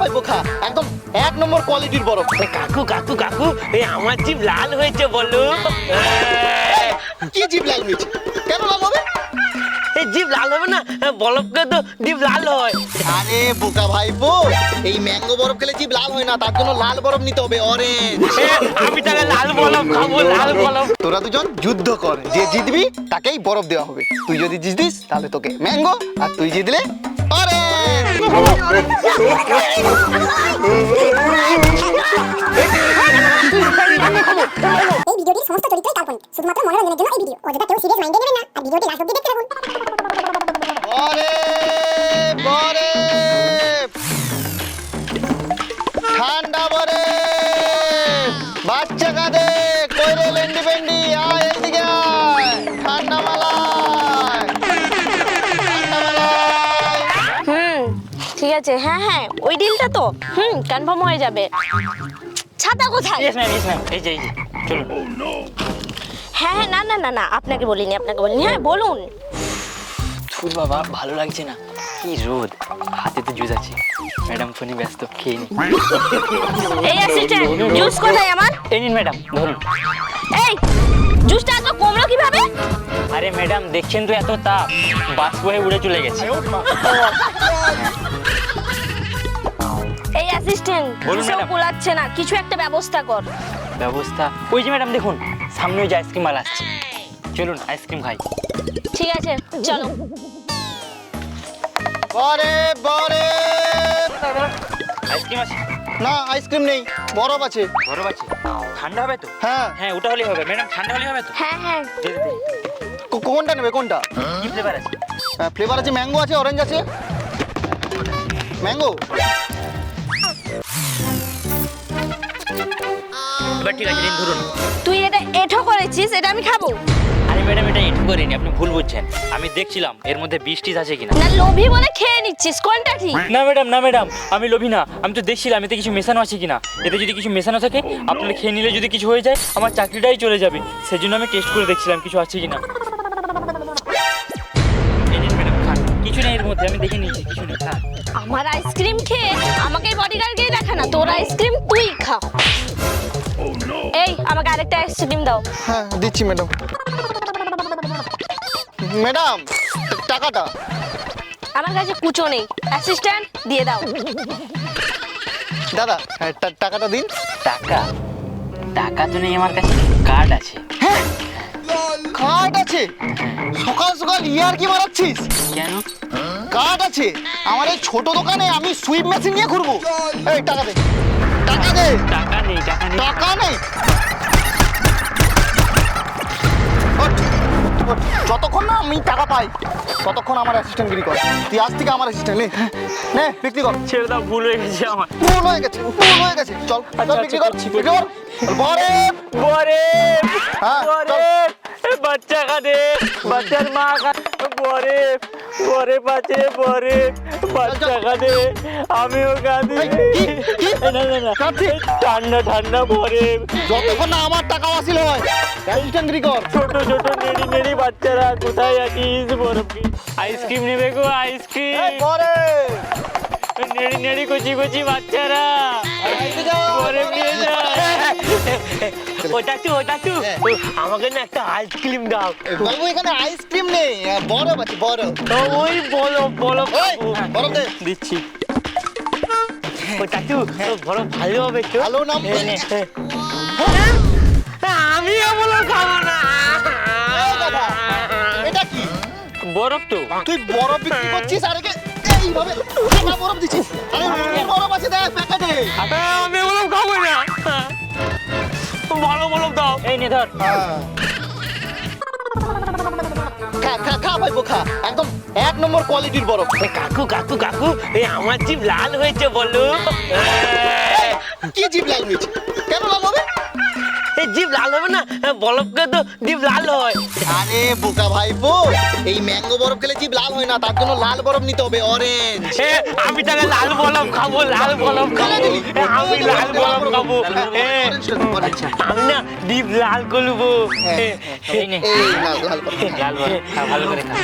ভাইপো খা একদম এক নম্বর কোয়ালিটির বরফ। কাকু কাকু কাকু এই আমার জিভ লাল হয়েছে বলো। কি জিভ লাল হয়েছে? কেন লাল হবে? এই জিভ লাল হবে না বলবকে তো জিভ লাল হয়। আরে বোকা ভাইপো এই ম্যাঙ্গো বরফ খেলে জিভ লাল হয় না তার জন্য লাল বরফ নিতে হবে অরেঞ্জ আমি তাহলে লাল বলব খাব লাল বলব তোরা দুজন যুদ্ধ কর যে জিতবি তাকেই বরফ দেওয়া হবে। তুই যদি জিতিস তাহলে তোকে ম্যাঙ্গো আর তুই জিতলে অরেঞ্জ এই ভিডিওটির সমস্ত চরিত্রই কাল্পনিক। শুধুমাত্র মনোরঞ্জনের জন্য এই ভিডিও অযথা কেউ সিরিয়াস মাইন্ডে নেবেন না, আর ভিডিওটি লাস্ট অব্দি দেখতে থাকুন। ঠান্ডা ডিলটা তো? হুম কনফার্ম হয়ে যাবে। ছাতা কোথায়? ইয়েস ম্যাম ইয়েস ম্যাম এই যে এই যে চলুন। হ্যাঁ হ্যাঁ না না না না আপনাকে বলিনি আপনাকে বলিনি। হ্যাঁ বলুন। ধুর বাবা ভালো লাগছে না। কি রোদ হাতে তো জুস আছে। ম্যাডাম ফোনে ব্যস্ত খেয়ে নি এই অ্যাসিস্ট্যান্ট জুস কোথায় আমার? এই নিন ম্যাডাম ধরুন। এই জুসটা এত কমলো কীভাবে? আরে ম্যাডাম দেখছেন তো এত তাপ? বাষ্প হয়ে উড়ে চলে গেছে। অ্যাসিস্ট্যান্ট বলুন, ম্যাডাম। কুলাচ্ছে না কিছু একটা ব্যবস্থা কর। ব্যবস্থা? ওই যে ম্যাডাম দেখুন সামনে ওই যে আইসক্রিম মাল আসছে। চলুন আইসক্রিম খাই। ঠিক আছে চলো। বরফ বরফ আইসক্রিম আছে? না আইসক্রিম নেই বরফ আছে। বরফ আছে? ঠান্ডা হবে তো? হ্যাঁ। হ্যাঁ ওটা হলেই হবে। ম্যাডাম ঠান্ডা হলেই হবে তো? হ্যাঁ হ্যাঁ। দে দে, দে। কো- কোনটা নেবে কোনটা? কি ফ্লেভার আছে? ফ্লেভার আছে ম্যাঙ্গো আছে অরেঞ্জ আছে। ম্যাঙ্গো এবার ঠিক আছে নিন ধরুন। তুই এটা এঠো করেছিস এটা আমি খাব। আরে ম্যাডাম এটা একটু করিনি আপনি ভুল বুঝছেন। আমি দেখছিলাম এর মধ্যে বিষ আছে কিনা। না লোভী বলে খেয়ে নিচ্ছিস কোনটা ঠিক? না ম্যাডাম না ম্যাডাম আমি লোভী না আমি তো দেখছিলাম এতে কিছু মেশানো আছে কিনা। এতে যদি কিছু মেশানো থাকে আপনারা খেয়ে নিলে যদি কিছু হয়ে যায় আমার চাকরিটাই চলে যাবে। সেজন্য আমি টেস্ট করে দেখছিলাম কিছু আছে কিনা। কিছু নেই এর মধ্যে আমি দেখে নিয়েছি কিছু নেই আমার আইসক্রিম খেয়ে আমাকে বডিগার্ডকেই দেখা না তোর আইসক্রিম তুই খা। এই আমাকে আরেকটা আইসক্রিম দাও। হ্যাঁ দিচ্ছি ম্যাডাম ম্যাডাম টাকাটা। আমার কাছে কুচো নেই। অ্যাসিস্ট্যান্ট দিয়ে দাও। দাদা হ্যাঁ, টা- টাকাটা দিন। টাকা? টাকা তো নেই আমার কাছে কার্ড আছে। কার্ড আছে। সকাল সকাল ইয়ার কি মারাচ্ছিস। কেন? কার্ড আছে। আমার এই ছোট দোকানে আমি সুইপ মেশিন নিয়ে ঘুরবো। এই টাকা দে। টাকা দে টাকা নেই টাকা নেই। টাকা নেই। ওঠ, ওঠ। যতক্ষণ না আমি টাকা পাই ততক্ষণ আমার অ্যাসিস্ট্যান্ট গিরি কর। তুই আজ থেকে আমার অ্যাসিস্ট্যান্ট নে। নে বিক্রি কর। ছেড়ে দাও ভুল হয়ে গেছে আমার। ভুল হয়ে গেছে ভুল হয়ে গেছে। চল চল বিক্রি কর করছি, বিক্রি কর। বরে বরে হ্যাঁ, বাচ্চা কাঁদে বাচ্চার মা কাঁদে বরে বরে পাচ্ছে বরে বাচ্চা কাঁদে আমিও কাঁদি এই, কি? কি? না না না কাঁদছিস? ঠান্ডা ঠান্ডা বরে যতক্ষণ না আমার টাকা হাসিল হয় অ্যাসিস্ট্যান্ট গিরি কর ছোট ছোট নেড়ি নেড়ি বাচ্চারা কোথায় আছিস বরফ কি আইসক্রিম নেবে গো এই আইসক্রিম বরে নেড়ি নেড়ি কচি কচি বাচ্চারা বরফ নিয়ে যা ওটা তু ওটা তু আমাকে না একটা আইসক্রিম দাও। বাবু এখানে আইসক্রিম নেই। বরফ আছে বরফ। তো ওই বলো বলো ওই বরফ দে। দিচ্ছি। ওটা তু বড় ভালো হবে তো? ভালো নাম আমিও বলো খাব না। এটা কি? বরফ তো। তুই বরফ বিক্রি করছিস আর এইভাবে বরফ দিচ্ছিস। আরে বরফ আছে দেখ প্যাকেটে আমি বলো খাব না। ভালো বলো দাও। এই নে ধর। খা খা খা ভাইবো খা। একদম এক নম্বর কোয়ালিটির বরফ। কাকু কাকু কাকু এই আমার জিভ লাল হয়েছে বলো কি জিভ লাল হয়েছে? কেন লাল হবে? জিভ লাল হবে না বলবকে তো জিভ লাল হয় আরে বোকা ভাইপো এই ম্যাঙ্গো বরফ খেলে জিভ লাল হয় না তার জন্য লাল বরফ নিতে হবে অরেঞ্জ আমি তাহলে লাল বলব খাব লাল বলব খাব আমি লাল বলব খাব আমি না জিভ লাল করব এই নে লাল বরফ বরফ ভালো করে খা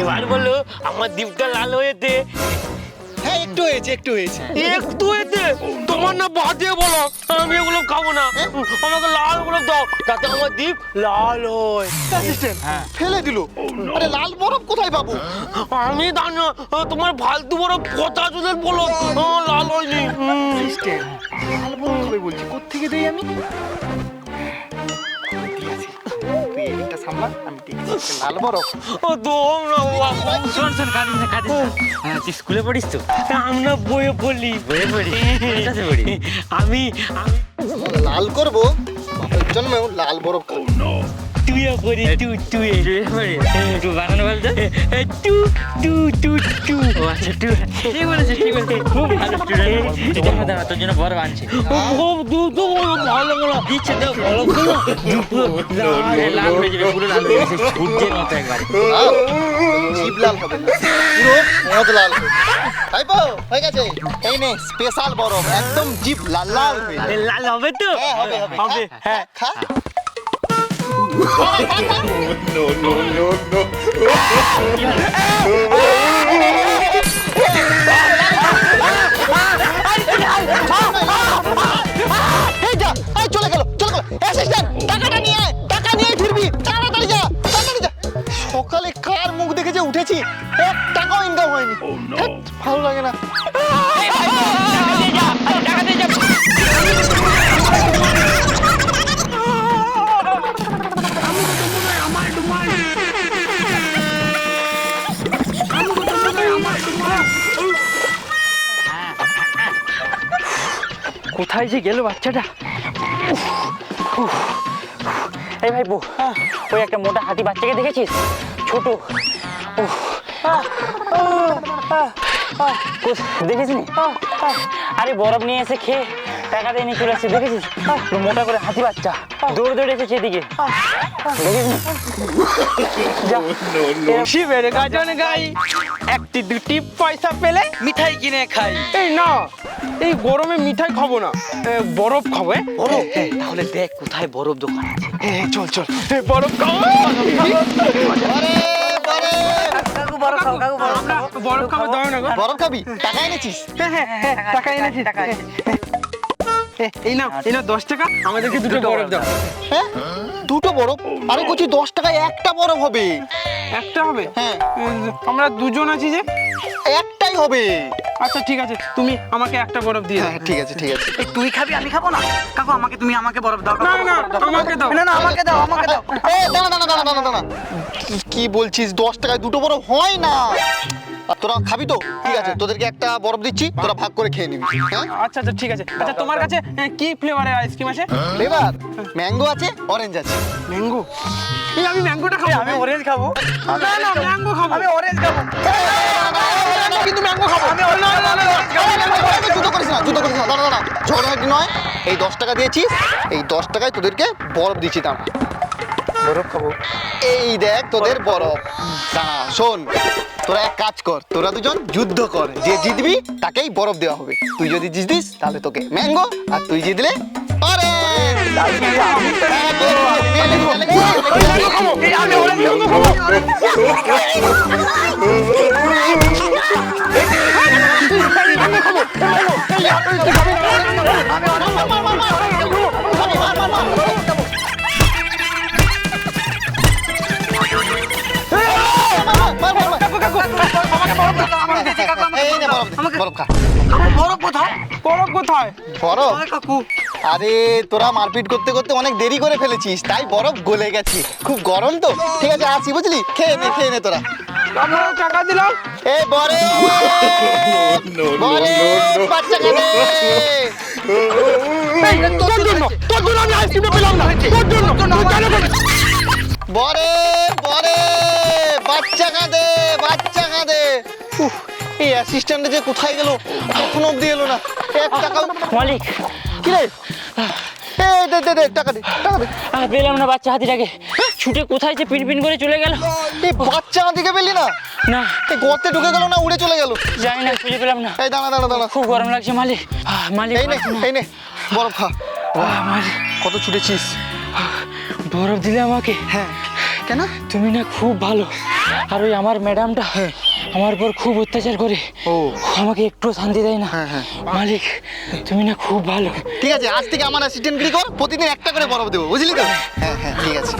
এবার বলো আমার দ্বীপটা লাল হয়েছে। হ্যাঁ একটু হয়েছে একটু হয়েছে। একটু হয়েছে। তোমার না বাজে বলো আমি এগুলো খাব না। আমাকে লাল বলে দাও যাতে আমার দ্বীপ লাল হয়। অ্যাসিস্ট্যান্ট ফেলে দিল। আরে লাল বরফ কোথায় পাবো? আমি জানি তোমার ফালতু বড় কথা যদি বলো? লাল হয়নি। অ্যাসিস্ট্যান্ট লাল বরফ বলছি কোত্থেকে দেই আমি? সামলা আমি দেখছি লাল বরফ ও দম না শোন শোন কাঁদিস না কাঁদিস না হ্যাঁ, তুই স্কুলে পড়িস তো? আমরা বইয়ে পড়লি বইয়ে পড়ি? আমি আমি লাল করব জন্মেও লাল বরফ খাব তুইও করি তু তুই বইয়ে একটু বানানো বলতো তু। তু তু তু ও আচ্ছা তুই ঠিক বলেছিস ঠিক বলেছিস। খুব ভালো স্টুডেন্ট দাঁড়া দাঁড়া তোর জন্য বড় আনছি খুব দ্রুত বলো ভালো বলো দিচ্ছে তো বড়গুলো লাল লাল হয়ে যাবে পুরো লাল হয়ে গেছে সূর্যের মতো একবার। জিভ লাল হবে না। পুরো মদ লাল হবে। তাই তো হয়ে গেছে। এই নে স্পেশাল বরফ একদম জিভ লাল লাল হয়ে লাল হবে তো? হ্যাঁ হবে হবে। হবে হ্যাঁ। খা। যা এই চলে গেল চলে গেল অ্যাসিস্ট্যান্ট টাকাটা নিয়ে টাকা নিয়ে ফিরবি তাড়াতাড়ি যা তাড়াতাড়ি যা সকালে কার মুখ দেখে যে উঠেছি? এক টাকাও ইনকাম হয়নি। ভালো লাগে না। কোথায় যে গেল বাচ্চাটা? এই ভাই বউ, ওই একটা মোটা হাতি বাচ্চাকে দেখেছিস? ছোট। নি? আরে বরফ নিয়ে এসে খেয়ে টাকা দিয়ে নিয়ে চলে আসছে, দেখেছিস? মোটা করে হাতি বাচ্চা, দৌড়ে দৌড়ে এসেছে এদিকে। শিবের গাজন গাই। একটি দুটি পয়সা পেলে মিঠাই কিনে খাই। এই না এই গরমে মিঠাই খাব না। বরফ খাব বরফ? তাহলে দেখ কোথায় বরফ দোকান আছে। চল চল। বরফ খাব। বরফ খাব বরফ খাবি। টাকা এনেছিস? হ্যাঁ, হ্যাঁ, হ্যাঁ, টাকা এনেছি টাকা এই নাও এই নাও দশ টাকা। আমাদেরকে দুটো বরফ দাও। হ্যাঁ? দুটো বরফ? আরে কচি দশ টাকায় একটা বরফ হবে। একটা হবে? হ্যাঁ। আমরা দুজন আছি যে? একটাই হবে। আচ্ছা ঠিক আছে তুমি আমাকে একটা বরফ দিয়ে দাও। হ্যাঁ ঠিক আছে ঠিক আছে। তুই খাবি আমি খাব না? কাকু আমাকে তুমি আমাকে বরফ দাও না না আমাকে দাও। না না আমাকে দাও আমাকে দাও। এ দাঁড়া দাঁড়া দাঁড়া দাঁড়া কি বলছিস? দশ টাকায় দুটো বরফ হয় না। আর তোরা খাবি তো ঠিক আছে তোদেরকে একটা বরফ দিচ্ছি তোরা ভাগ করে খেয়ে নিবি হ্যাঁ আচ্ছা আচ্ছা ঠিক আছে আচ্ছা তোমার কাছে এ, কি ফ্লেভারের আইসক্রিম আছে ফ্লেভার ম্যাঙ্গো আছে অরেঞ্জ আছে ম্যাঙ্গো এই আমি ম্যাঙ্গোটা খাব আমি অরেঞ্জ খাব না না ম্যাঙ্গো খাব আমি অরেঞ্জ খাব কিন্তু ম্যাঙ্গো খাব আমি খাব জুতো করিস না জুতো করিস না দাঁড়া দাঁড়া ঝগড়াঝাটি নয় এই দশ টাকা দিয়েছিস এই দশ টাকায় তোদেরকে বরফ দিচ্ছি দাঁড়া বরফ খাব এই দেখ তোদের বরফ দাঁড়া শোন তোরা এক কাজ কর তোরা দুজন যুদ্ধ কর যে জিতবি তাকেই বরফ দেওয়া হবে তুই যদি জিতিস তাহলে তোকে ম্যাঙ্গো আর তুই জিতলে। হ্যাঁ। আমি বরফ খা। বরফ কোথায়? বরফ কোথায়? বরফ? কাকু? আরে তোরা মারপিট করতে করতে অনেক দেরি করে ফেলেছিস তাই বরফ গলে গেছে। খুব গরম তো। ঠিক আছে আসি বুঝলি? খেয়ে নে খেয়ে নে তোরা। আমরা টাকা দিলাম। এ বরে বরে বাচ্চা খাবে তোর জন্য তোর জন্য আমি আইসক্রিমটা পেলাম না। তোর জন্য তুই কেন বরে বরে বাচ্চা কাঁদে বাচ্চা অ্যাসিস্ট্যান্ট যে কোথায় গেল কখন অব্দি এলো না। এক টাকাও মালিক কি রে? দে দে দে টাকা দে টাকা দে। আর পেলাম না বাচ্চা হাতিটাকে। ছুটে কোথায় যে পিনপিন করে চলে গেল? এই বাচ্চা দিকে পেলি না? না। এই গর্তে ঢুকে গেল না উড়ে চলে গেল? জানি না খুঁজে পেলাম না। এই দাঁড়া দাঁড়া দাঁড়া। খুব গরম লাগছে মালিক। মালিক এই নে এই নে বরফ খা। মালিক। কত ছুটেছিস? বরফ দিলে আমাকে? হ্যাঁ। কেন? তুমি না খুব ভালো। আর ওই আমার ম্যাডামটা আমার উপর খুব অত্যাচার করে। ও। আমাকে একটু শান্তি দেয় না। হ্যাঁ, হ্যাঁ। মালিক তুমি না খুব ভালো। ঠিক আছে আজ থেকে আমার অ্যাসিস্ট্যান্টগিরি কর প্রতিদিন একটা করে বরফ দেবো বুঝলি তো? হ্যাঁ হ্যাঁ ঠিক আছে।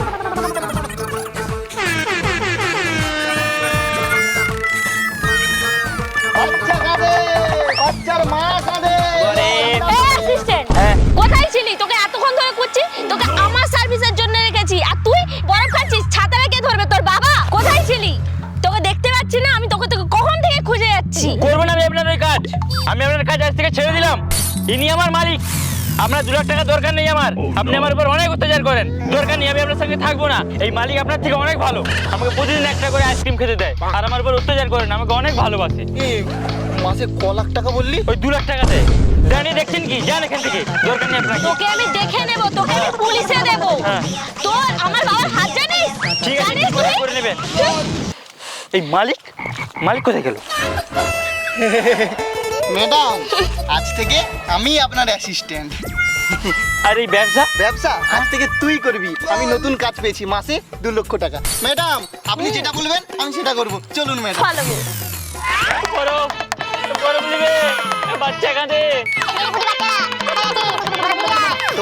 ইনি আমার মালিক। আপনার দু লাখ টাকা দরকার নেই আমার। আপনি আমার উপর অনেক অত্যাচার করেন। দরকার নেই আমি আপনার সঙ্গে থাকব না। এই মালিক আপনার থেকে অনেক ভালো। আমাকে প্রতিদিন একটা করে আইসক্রিম খেতে দেয়। আর আমার উপর অত্যাচার করেন আমাকে অনেক ভালোবাসে। মাসে ক লাখ টাকা বললি? ওই দু লাখ টাকা দেয় জানিয়ে দেখছেন কি? যান এখান থেকে। দরকার নেই আপনাকে। তোকে আমি দেখে নেব তোকে আমি পুলিশে দেব। হ্যাঁ। তোর আমার বাবার হাত জানিস? ঠিক আছে? করে নেবেন। এই মালিক? মালিক কোথায় গেল? ম্যাডাম আজ থেকে আমি আপনার অ্যাসিস্ট্যান্ট আর এই ব্যবসা? ব্যবসা? আজ থেকে তুই করবি। আমি নতুন কাজ পেয়েছি মাসে দু লক্ষ টাকা। ম্যাডাম আপনি যেটা বলবেন আমি সেটা করব। চলুন ম্যাডাম। ভালো বাচ্চা কাঁদে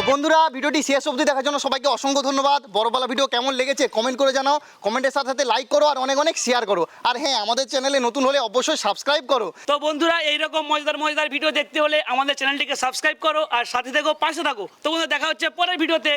বন্ধুরা ভিডিওটি শেষ অবধি দেখার জন্য সবাইকে অসংখ্য ধন্যবাদ। বড়বেলা ভিডিও কেমন লেগেছে কমেন্ট করে জানাও। কমেন্টের সাথে সাথে লাইক করো আর অনেক অনেক শেয়ার করো। আর হ্যাঁ আমাদের চ্যানেলে নতুন হলে অবশ্যই সাবস্ক্রাইব করো। তো বন্ধুরা এইরকম মজাদার মজাদার ভিডিও দেখতে হলে আমাদের চ্যানেলটিকে সাবস্ক্রাইব করো আর সাথে থেকো পাশে থাকো। তো বন্ধুরা দেখা হচ্ছে পরের ভিডিওতে।